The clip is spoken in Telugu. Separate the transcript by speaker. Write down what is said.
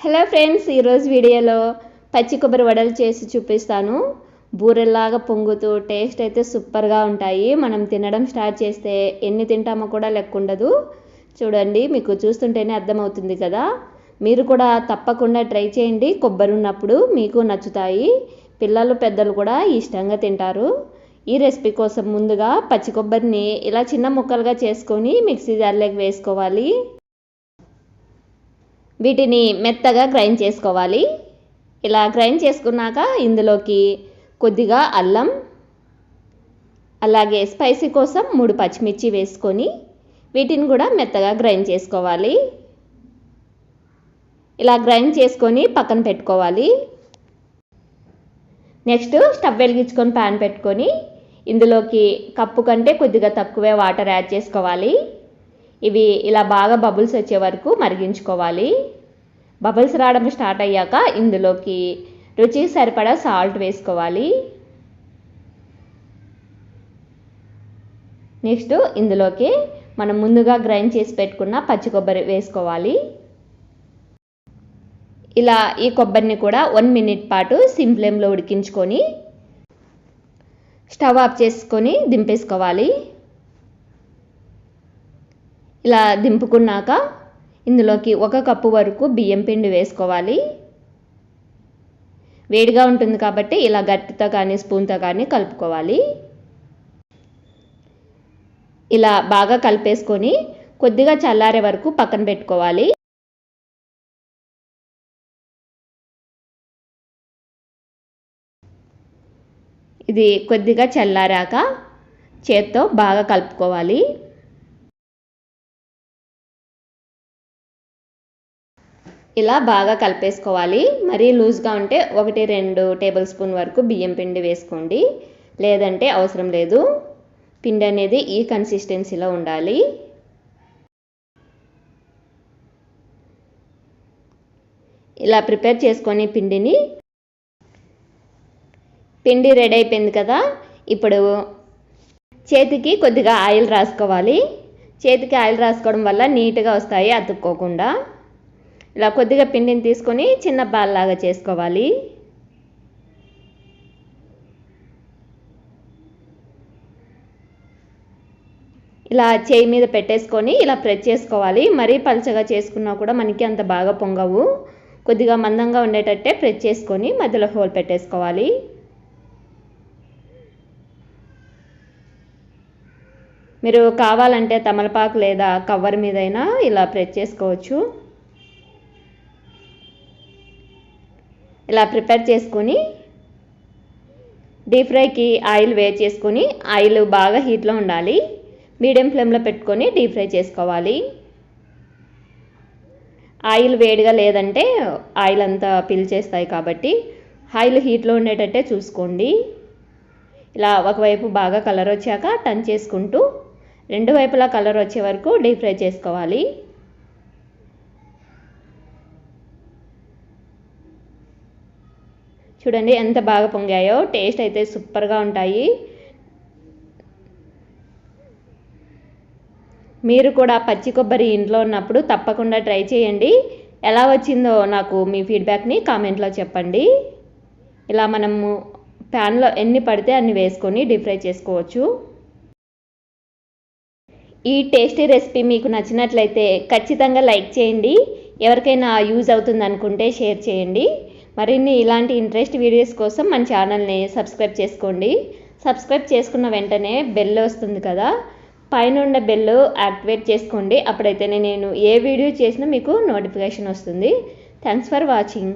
Speaker 1: హలో ఫ్రెండ్స్ ఈరోజు వీడియోలో పచ్చి కొబ్బరి వడలు చేసి చూపిస్తాను. బూరెల్లాగా పొంగుతూ టేస్ట్ అయితే సూపర్గా ఉంటాయి. మనం తినడం స్టార్ట్ చేస్తే ఎన్ని తింటామో కూడా లెక్క ఉండదు చూడండి మీకు చూస్తుంటేనే అర్థమవుతుంది కదా. మీరు కూడా తప్పకుండా ట్రై చేయండి. కొబ్బరి ఉన్నప్పుడు మీకు నచ్చుతాయి. పిల్లలు పెద్దలు కూడా ఇష్టంగా తింటారు. ఈ రెసిపీ కోసం ముందుగా పచ్చి కొబ్బరిని ఇలా చిన్న ముక్కలుగా చేసుకొని మిక్సీ జార్లోకి వేసుకోవాలి. వీటిని మెత్తగా గ్రైండ్ చేసుకోవాలి. ఇలా గ్రైండ్ చేసుకున్నాక ఇందులోకి కొద్దిగా అల్లం అలాగే స్పైసీ కోసం మూడు పచ్చిమిర్చి వేసుకొని వీటిని కూడా మెత్తగా గ్రైండ్ చేసుకోవాలి. ఇలా గ్రైండ్ చేసుకొని పక్కన పెట్టుకోవాలి. నెక్స్ట్ స్టవ్ వెలిగించుకొని ప్యాన్ పెట్టుకొని ఇందులోకి కప్పు కంటే కొద్దిగా తక్కువే వాటర్ యాడ్ చేసుకోవాలి. ఇవి ఇలా బాగా బబుల్స్ వచ్చే వరకు మరిగించుకోవాలి. బబుల్స్ రావడం స్టార్ట్ అయ్యాక ఇందులోకి రుచికి సరిపడా సాల్ట్ వేసుకోవాలి. నెక్స్ట్ ఇందులోకి మనం ముందుగా గ్రైండ్ చేసి పెట్టుకున్న పచ్చి కొబ్బరి వేసుకోవాలి. ఇలా ఈ కొబ్బరిని కూడా వన్ మినిట్ పాటు సిమ్ ఫ్లేమ్లో ఉడికించుకొని స్టవ్ ఆఫ్ చేసుకొని దింపేసుకోవాలి. ఇలా దింపుకున్నాక ఇందులోకి ఒక కప్పు వరకు బియ్యం పిండి వేసుకోవాలి. వేడిగా ఉంటుంది కాబట్టి ఇలా గట్టితో కానీ స్పూన్తో కానీ కలుపుకోవాలి. ఇలా బాగా కలిపేసుకొని కొద్దిగా చల్లారే వరకు పక్కన పెట్టుకోవాలి. ఇది కొద్దిగా చల్లారాక చేత్తో బాగా కలుపుకోవాలి. ఇలా బాగా కలిపేసుకోవాలి. మరీ లూజ్గా ఉంటే ఒకటి రెండు టేబుల్ స్పూన్ వరకు బియ్యం పిండి వేసుకోండి. లేదంటే అవసరం లేదు. పిండి అనేది ఈ కన్సిస్టెన్సీలో ఉండాలి. ఇలా ప్రిపేర్ చేసుకొని పిండిని పిండి రెడీ అయిపోయింది కదా. ఇప్పుడు చేతికి కొద్దిగా ఆయిల్ రాసుకోవాలి. చేతికి ఆయిల్ రాసుకోవడం వల్ల నీట్గా వస్తాయి అతుక్కోకుండా. ఇలా కొద్దిగా పిండిని తీసుకొని చిన్న బాల్ లాగా చేసుకోవాలి. ఇలా చేయి మీద పెట్టేసుకొని ఇలా ప్రెస్ చేసుకోవాలి. మరీ పలచగా చేసుకున్నా కూడా మనకి అంత బాగా పొంగవు. కొద్దిగా మందంగా ఉండేటట్టే ప్రెస్ చేసుకొని మధ్యలో హోల్ పెట్టేసుకోవాలి. మీరు కావాలంటే తమలపాకు లేదా కవర్ మీదైనా ఇలా ప్రెస్ చేసుకోవచ్చు. ఇలా ప్రిపేర్ చేసుకొని డీప్ ఫ్రైకి ఆయిల్ వేడి చేసుకొని ఆయిల్ బాగా హీట్లో ఉండాలి. మీడియం ఫ్లేమ్లో పెట్టుకొని డీప్ ఫ్రై చేసుకోవాలి. ఆయిల్ వేడిగా లేదంటే ఆయిల్ అంతా పీల్చేస్తాయి కాబట్టి ఆయిల్ హీట్లో ఉండేటట్టే చూసుకోండి. ఇలా ఒకవైపు బాగా కలర్ వచ్చాక టర్న్ చేసుకుంటూ రెండు వైపులా కలర్ వచ్చే వరకు డీప్ ఫ్రై చేసుకోవాలి. చూడండి ఎంత బాగా పొంగాయో. టేస్ట్ అయితే సూపర్గా ఉంటాయి. మీరు కూడా పచ్చి కొబ్బరి ఇంట్లో ఉన్నప్పుడు తప్పకుండా ట్రై చేయండి. ఎలా వచ్చిందో నాకు మీ ఫీడ్బ్యాక్ని కామెంట్లో చెప్పండి. ఇలా మనము ప్యాన్లో ఎన్ని పడితే అన్ని వేసుకొని డీప్ ఫ్రై చేసుకోవచ్చు. ఈ టేస్టీ రెసిపీ మీకు నచ్చినట్లయితే ఖచ్చితంగా లైక్ చేయండి. ఎవరికైనా యూజ్ అవుతుంది అనుకుంటే షేర్ చేయండి. మరిన్ని ఇలాంటి ఇంట్రెస్ట్ వీడియోస్ కోసం మన ఛానల్ని సబ్స్క్రైబ్ చేసుకోండి. సబ్స్క్రైబ్ చేసుకున్న వెంటనే బెల్ వస్తుంది కదా. పైన ఉన్న బెల్ యాక్టివేట్ చేసుకోండి. అప్పుడైతేనే నేను ఏ వీడియో చేసినా మీకు నోటిఫికేషన్ వస్తుంది. Thanks for watching